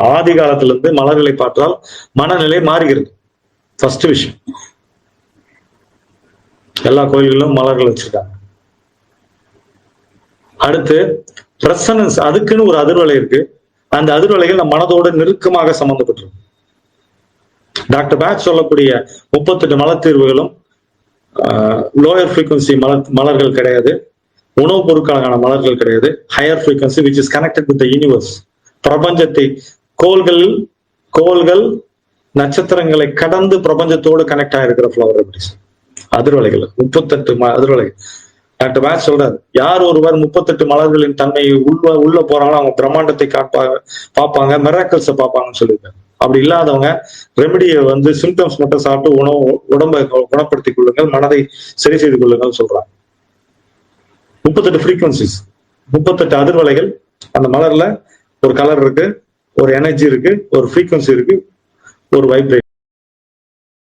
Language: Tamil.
ஆதி காலத்திலிருந்து மலர்களை பார்த்தால் மனநிலை மாறுகிறது. ஃபர்ஸ்ட் விஷயம். எல்லா கோயில்களிலும் மலர்கள் வச்சிருக்காங்க. அடுத்து ரெசனன்ஸ் அதுக்குன்னு ஒரு அதிர்வலை இருக்கு. அந்த அதிர்வலைகள் நம் மனதோடு நெருக்கமாக சம்பந்தப்பட்டிருக்கும். டாக்டர் பேக் சொல்லக்கூடிய முப்பத்தெட்டு மலர் தீர்வுகளும் லோயர் ஃப்ரீக்வன்சி மலர் மலர்கள் கிடையாது. உணவுப் பொருட்களுக்கான மலர்கள் கிடையாது. Higher frequency which is connected with universe பிரபஞ்சத்தை கோள்கள் கோள்கள் நட்சத்திரங்களை கடந்து பிரபஞ்சத்தோடு கனெக்ட் ஆகிருக்கிற ஃப்ளவர் ரெமடிஸ் அதிர்வலைகள் முப்பத்தெட்டு ம- அதிர்வலைகள். டாக்டர் பேக் சொல்றாரு யார் ஒருவர் முப்பத்தெட்டு மலர்களின் தன்மையை உள்ள உள்ள போறாங்களோ அவங்க பிரம்மாண்டத்தை காப்பாங்க பார்ப்பாங்க மெராக்கல்ஸை பார்ப்பாங்கன்னு சொல்லியிருக்காரு. அப்படி இல்லாதவங்க ரெமடியை வந்து சிம்டம்ஸ் மட்டும் சாப்பிட்டு உணவு உடம்பை குணப்படுத்திக் கொள்ளுங்கள் மனதை சரி செய்து கொள்ளுங்கள் சொல்றாங்க. முப்பத்தெட்டு ஃப்ரீக்வன்சிஸ் முப்பத்தெட்டு அதிர்வலைகள். அந்த மலர்ல ஒரு கலர் இருக்கு. ஒரு எனர்ஜி இருக்கு ஒரு ஃப்ரீக்வன்சி இருக்கு ஒரு வைப்ரேஷன்